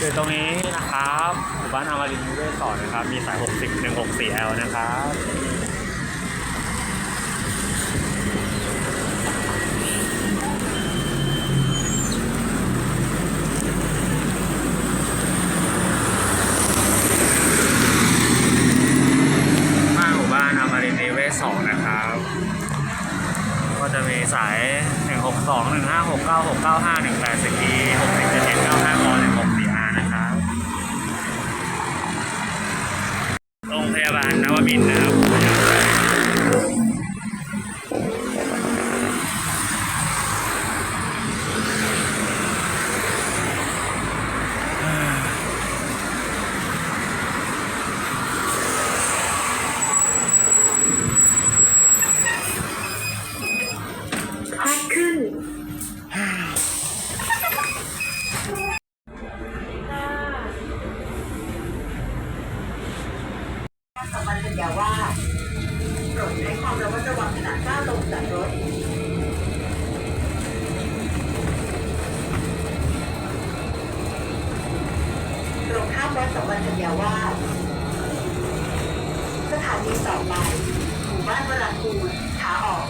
อยู่ตรงนี้นะครับหมู่บ้านอมรินทร์นิเวศสอนนะครับ มีสาย 60 164L นะครับข้าหมู่บ้านอมรินทร์นิเวศสองนะครับ ก็จะมีสาย 162 156 96 95 18 10 60 7 95ก16 4 พยาบาลนวมินทร์นะครับ สัมพันธ์สัญาว่าโปรดใช้ความระมัดระวังขณะก้าวลงจากรถตรงข้ามวัดสมพันธ์สัญญาว่าสถานีต่อไปหมู่บ้านวราคูขาออก